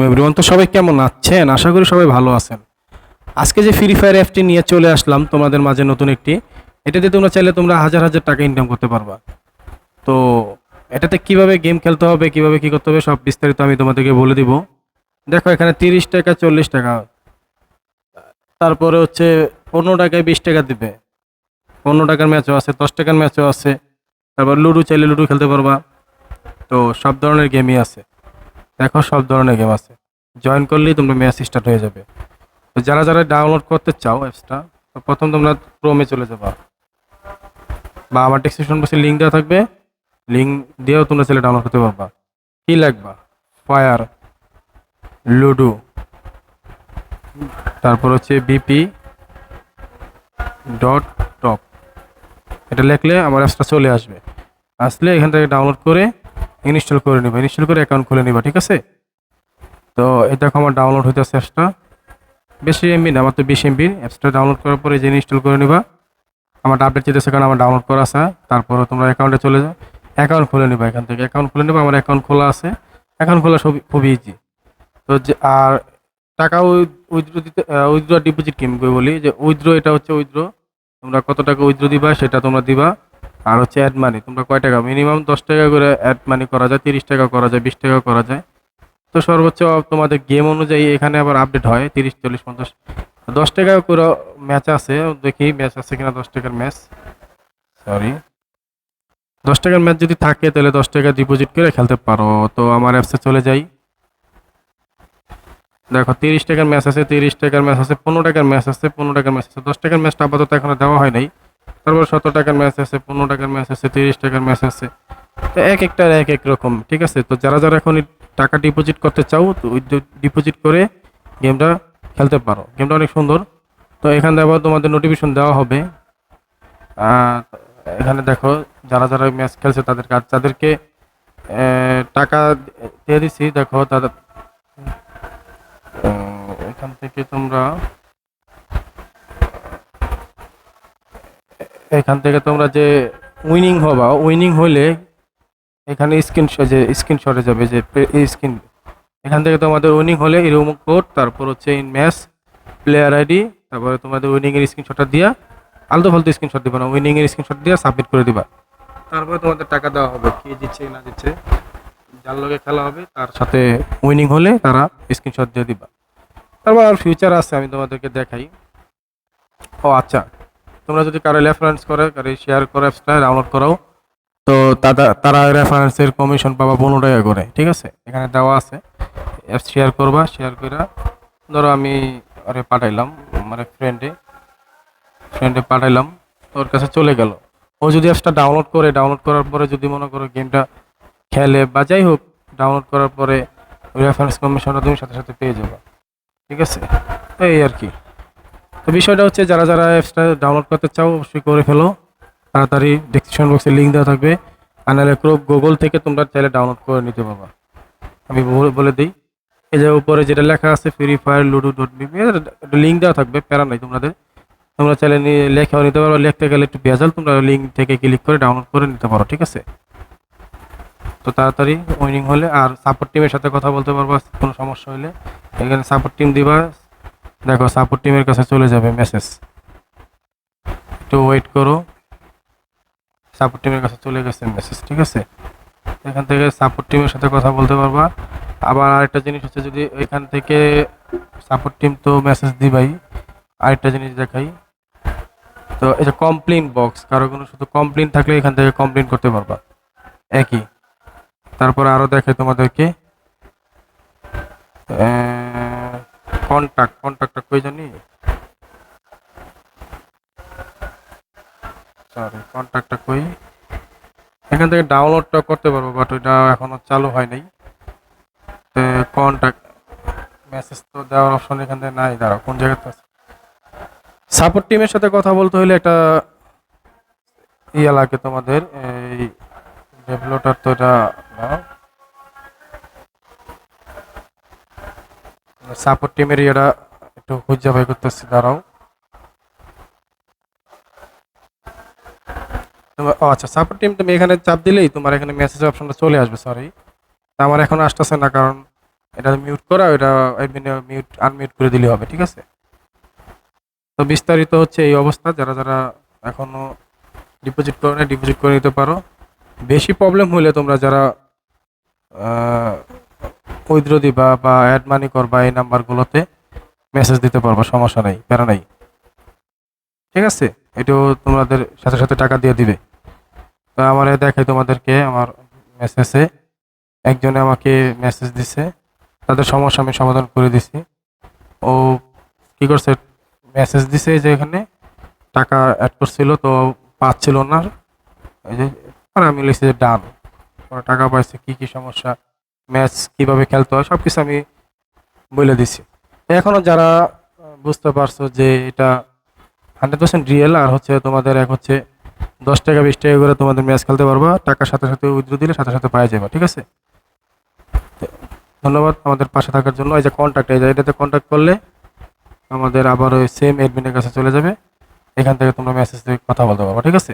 Everyone তো, সবাই কেমন আছেন? আশা করি সবাই ভালো আছেন। আজকে যে ফ্রি ফায়ার অ্যাপটি নিয়ে চলে আসলাম, তোমাদের মাঝে নতুন একটি, এটাতে তোমরা চাইলে তোমরা হাজার হাজার টাকা ইনকাম করতে পারবা। তো, এটাতে কীভাবে গেম খেলতে হবে, কীভাবে কি করতে হবে, সব বিস্তারিত আমি তোমাদেরকে বলে দিব। দেখো, এখানে তিরিশ টাকা, চল্লিশ টাকা। তারপরে হচ্ছে, পনেরো টাকায় বিশ টাকা দিবে। পনেরো টাকার ম্যাচও আছে, দশ টাকার ম্যাচও আছে। তারপর লুডো চাইলে লুডো খেলতে পারবা। তো, সব ধরনের গেমই আছে। দেখো সব ধরনের গেম আছে। জয়েন করলেই তোমরা ম্যাচ স্টার্ট হয়ে যাবে। তো যারা যারা ডাউনলোড করতে চাও অ্যাপসটা তো প্রথম তোমরা ক্রোমে চলে যাবা। বা আমার ডিসক্রিপশন বক্সে লিঙ্ক দেওয়া থাকবে। লিঙ্ক দিয়েও তোমরা ছেলে ডাউনলোড করতে পারবা। কি লাগবা? ফায়ার লুডো তারপর হচ্ছে বিপি ডট টপ এটা লিখলে আমার অ্যাপসটা চলে আসবে। আসলে এখান থেকে ডাউনলোড করে ইনস্টল করে নিবা, ইনস্টল করে অ্যাকাউন্ট খুলে নিবা, ঠিক আছে? তো দেখো আমার ডাউনলোড হইতেছে অ্যাপসটা বেশি এমবি না আমার তো বিশ এমবি অ্যাপসটা ডাউনলোড করার পরে যে ইনস্টল করে নিবা, আমার আপডেট যেতেছে কারণ আমার ডাউনলোড করা আছে। তারপরে তোমরা অ্যাকাউন্টে চলে যাও। অ্যাকাউন্ট খুলে নিবা এখান থেকে। অ্যাকাউন্ট খুলে নিবা, আমার অ্যাকাউন্ট খোলা আছে। অ্যাকাউন্ট খোলা সব খুবই ইজি তো যে, আর টাকা উইথড্র দিতে উইথড্র ডিপোজিট কিনবে বলি? যে উইথড্র এটা হচ্ছে উইথড্র তোমরা কত টাকা উইথড্র দিবা, সেটা তোমরা দিবা। আর হচ্ছে অ্যাড মানি তোমরা কয় টাকা? মিনিমাম দশ টাকা করে অ্যাড মানি করা যায়, তিরিশ টাকা করা যায়, বিশ টাকা করা যায়। তো সর্বোচ্চ তোমাদের গেম অনুযায়ী এখানে আবার আপডেট হয়, তিরিশ, চল্লিশ, পঞ্চাশ। দশ টাকা করে ম্যাচ আছে, দেখি ম্যাচ আছে কিনা, দশ টাকার ম্যাচ সরি দশ টাকার ম্যাচ যদি থাকে, তাহলে দশ টাকা ডিপোজিট করে খেলতে পারো। তো আমার অ্যাপসে চলে যাই। দেখো, তিরিশ টাকার ম্যাচ আছে, তিরিশ টাকার ম্যাচ আছে, পনেরো টাকার ম্যাচ আছে, পনেরো টাকার ম্যাচ আছে। দশ টাকার ম্যাচটা আপাতত এখনও দেওয়া হয় নাই। তারপর সতেরো টাকার ম্যাচ আছে, পনেরো টাকার ম্যাচ আছে, তিরিশ টাকার ম্যাচ আছে। তো এক একটার এক এক রকম, ঠিক আছে? তো যারা যারা এখন টাকা ডিপোজিট করতে চাও, তো ডিপোজিট করে গেমটা খেলতে পারো। গেমটা অনেক সুন্দর। তো এখানে আবার তোমাদের নোটিফিকেশন দেওয়া হবে। এখানে দেখো, যারা যারা ম্যাচ খেলছে তাদের কাজ তাদেরকে টাকা দিয়ে দিছি, দেখো তাদের এখান থেকে তোমরা এখান থেকে তোমরা যে উইনিং হবা, উইনিং হলে এখানে স্ক্রিন যে স্ক্রিনশটে যাবে, যে স্ক্রিন। এখান থেকে তোমাদের উইনিং হলে এরকম কোড, তারপর হচ্ছে ইন ম্যাচ, প্লেয়ার আইডি, তারপরে তোমাদের উইনিং এর স্ক্রিনশটটা দিয়া, আলতু ফালতু স্ক্রিনশট দিবা না, উইনিং এর স্ক্রিনশট দিয়া সাবমিট করে দিবা। তারপরে তোমাদের টাকা দেওয়া হবে, কে দিচ্ছে, না দিচ্ছে, যার লগে খেলা হবে, তার সাথে উইনিং হলে তারা স্ক্রিনশট দিয়ে দিবা। তারপর আর ফিউচার আছে, আমি তোমাদেরকে দেখাই। ও আচ্ছা। তোমরা যদি কারও রেফারেন্স করে, কারও শেয়ার করে অ্যাপসটা ডাউনলোড করাও, তো তারা রেফারেন্সের কমিশন পাবা পনেরো টাকা করে, ঠিক আছে? এখানে দেওয়া আছে। অ্যাপস শেয়ার করবা শেয়ার করে ধরো আমি আরে পাঠাইলাম মানে ফ্রেন্ডে ফ্রেন্ডে পাঠাইলাম তোর কাছে চলে গেল। ও যদি অ্যাপসটা ডাউনলোড করে ডাউনলোড করার পরে যদি মনে করো গেমটা খেলে বা যাই হোক ডাউনলোড করার পরে রেফারেন্স কমিশনটা তুমি সাথে সাথে পেয়ে যাবে। ঠিক আছে? এই আর কি। তো বিষয়টা হচ্ছে যারা যারা অ্যাপসটা ডাউনলোড করতে চাও, অবশ্যই করে ফেলো। তাড়াতাড়ি ডিসক্রিপশন বক্সে লিঙ্ক দেওয়া থাকবে। আর নাহলে গুগল থেকে তোমরা চাইলে ডাউনলোড করে নিতে পারবা। আমি বলে- দিই। এই যে উপরে যেটা লেখা আছে Free Fire ludo dot BP link দেওয়া থাকবে, প্যারা নাই তোমাদের। তোমরা চাইলে নিয়ে লেখাও নিতে পারো লিখতে গেলে একটু ভেজাল, তোমরা লিঙ্ক থেকে ক্লিক করে ডাউনলোড করে নিতে পারো, ঠিক আছে? তো তাড়াতাড়ি উইনিং হলে, আর সাপোর্ট টিমের সাথে কথা বলতে পারবা, কোনো সমস্যা হলে। এখানে সাপোর্ট টিম দিবা দেখো সাপোর্ট টিমের কাছে চলে যাবে মেসেজ একটু ওয়েট করো। সাপোর্ট টিমের কাছে চলে গেছে মেসেজ ঠিক আছে? এখান থেকে সাপোর্ট টিমের সাথে কথা বলতে পারবা। আবার আরেকটা জিনিস হচ্ছে, যদি এখান থেকে সাপোর্ট টিম তো মেসেজ দিবাই, আরেকটা জিনিস দেখাই। তো এটা কমপ্লেন বক্স কারও কোনো শুধু কমপ্লেন থাকলে এখান থেকে কমপ্লেন করতে পারবা। একই। তারপর আরও দেখাই তোমাদেরকে। কন্টাক্ট কন্টাক্টটা কই জানি? সরি কন্ট্যাক্টটা কই? এখান থেকে ডাউনলোডটা করতে পারব বাট ওইটা এখনও চালু হয় নাই। কন্ট্যাক্ট মেসেজ তো দেওয়ার অপশন এখান থেকে নাই, দাঁড়াও, কোন জায়গাতে আছে? সাপোর্ট টিমের সাথে কথা বলতে হলে একটা ইয়ে লাগে তোমাদের, এই ডেভেলপার তো এটা সাপোর্ট টিমের ইয়েটা একটু খুঁজে বাই করতেছি, দাঁড়াও। ও আচ্ছা সাপোর্ট টিম তুমি এখানে চাপ দিলেই তোমার এখানে মেসেজ অপশনটা চলে আসবে সরি আমার এখন আসতেছে না, কারণ এটা মিউট করা এটা অ্যাডমিনে মিউট আনমিউট করে দিলে হবে, ঠিক আছে? তো বিস্তারিত হচ্ছে এই অবস্থা, যারা যারা এখনও ডিপোজিট করে ডিপোজিট করে নিতে পারো। বেশি প্রবলেম হলে তোমরা যারা উইথড্র দিবা বা অ্যাড মানি করবা এই নাম্বারগুলোতে মেসেজ দিতে পারবা, সমস্যা নাই, প্যারা নাই। ঠিক আছে? এটাও তোমাদের সাথে সাথে টাকা দিয়ে দিবে। তো আমার দেখাই তোমাদেরকে, আমার মেসেজে একজনে আমাকে মেসেজ দিছে, তাদের সমস্যা আমি সমাধান করে দিছি। ও কি করছে? মেসেজ দিছে যে এখানে, টাকা অ্যাড করছিল, তো পাচ্ছিল না। এই যে, আর আমি লিখছি যে ডান টাকা পাইছে, কি কি সমস্যা? ম্যাচ কীভাবে খেলতে হয় সব কিছু আমি বলে দিছি। এখনও যারা বুঝতে পারছ যে এটা হান্ড্রেড পার্সেন্ট রিয়েল আর হচ্ছে তোমাদের এক হচ্ছে দশ টাকা, বিশ টাকা করে তোমাদের ম্যাচ খেলতে পারবা, টাকার সাথে সাথে উইথড্র দিলে সাথে সাথে পাওয়া যাবে, ঠিক আছে? ধন্যবাদ আমাদের পাশে থাকার জন্য। এই যে কন্ট্যাক্ট এই যে এটাতে কন্ট্যাক্ট করলে আমাদের আবার ওই সেম এডমিনের কাছে চলে যাবে। এখান থেকে তোমরা মেসেজ দিয়ে কথা বলতে পারবা, ঠিক আছে?